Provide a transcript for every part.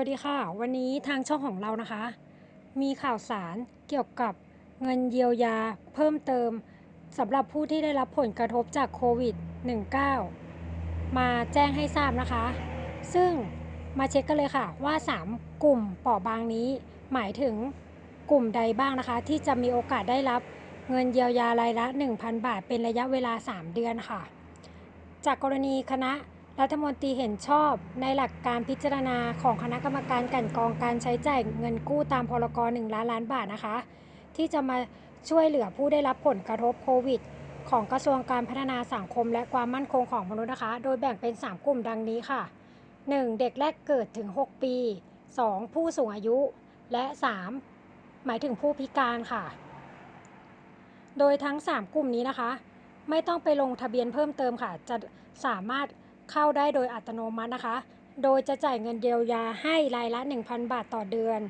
วัสดีค่ะ วันนี้ทางช่องของเรานะคะ มีข่าวสารเกี่ยวกับเงินเยียวยาเพิ่มเติมสำหรับผู้ที่ได้รับผลกระทบจากโควิด -19 มาแจ้งให้ทราบนะคะ ซึ่งมาเช็คกันเลยค่ะว่า 3 กลุ่มเปราะบางนี้ หมายถึงกลุ่มใดบ้างนะคะ ที่จะมีโอกาสได้รับเงินเยียวยารายละ 1,000 บาท เป็นระยะเวลา 3 เดือนค่ะ จากกรณีคณะ รัฐมนตรีเห็นชอบในหลักการพิจารณาของคณะกรรมการกันกองการใช้จ่ายเงินกู้ตามพรก1ล้านล้านบาทนะคะ ที่จะมาช่วยเหลือผู้ได้รับผลกระทบโควิด ของกระทรวงการพัฒนาสังคมและความมั่นคงของมนุษย์นะคะ โดยแบ่งเป็น 3 กลุ่มดังนี้ค่ะ 1. เด็กแรกเกิดถึง 6 ปี 2. ผู้สูงอายุ และ 3. หมายถึงผู้พิการค่ะ โดยทั้ง 3 กลุ่มนี้นะคะ ไม่ต้องไปลงทะเบียนเพิ่มเติมค่ะ จะสามารถ เข้าได้โดยอัตโนมัตินะคะ โดยจะจ่ายเงินเยียวยาให้รายละ 1,000 บาทต่อเดือน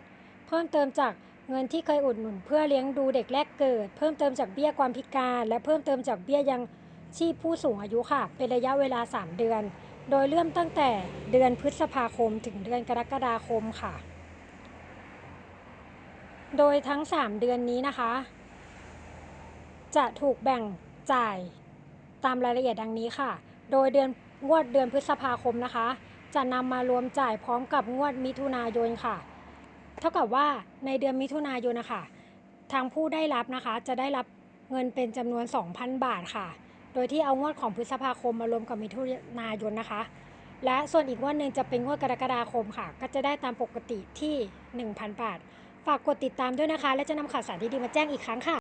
เพิ่มเติมจากเงินที่เคยอุดหนุนเพื่อเลี้ยงดูเด็กแรกเกิด เพิ่มเติมจากเบี้ยความพิการ และเพิ่มเติมจากเบี้ยยังชีพผู้สูงอายุค่ะ เป็นระยะเวลา 3 เดือน โดยเริ่มตั้งแต่เดือนพฤษภาคมถึงเดือนกรกฎาคมค่ะ โดยทั้ง 3 เดือนนี้นะคะ จะถูกแบ่งจ่ายตามรายละเอียดดังนี้ค่ะ โดยเดือนงวดเดือนพฤษภาคมนะคะ จะนำมารวมจ่ายพร้อมกับงวดมิถุนายนค่ะ เท่ากับว่าในเดือนมิถุนายนนะคะทางผู้ได้รับนะคะ จะได้รับเงินเป็นจำนวน 2,000 บาทค่ะ โดยที่เอางวดของพฤษภาคมมารวมกับมิถุนายนนะคะ และส่วนอีกงวดหนึ่งจะเป็นงวดกรกฎาคมค่ะ ก็จะได้ตามปกติที่ 1,000 บาท ฝากกดติดตามด้วยนะคะ และจะนำข่าวสารดีๆมาแจ้งอีกครั้งค่ะ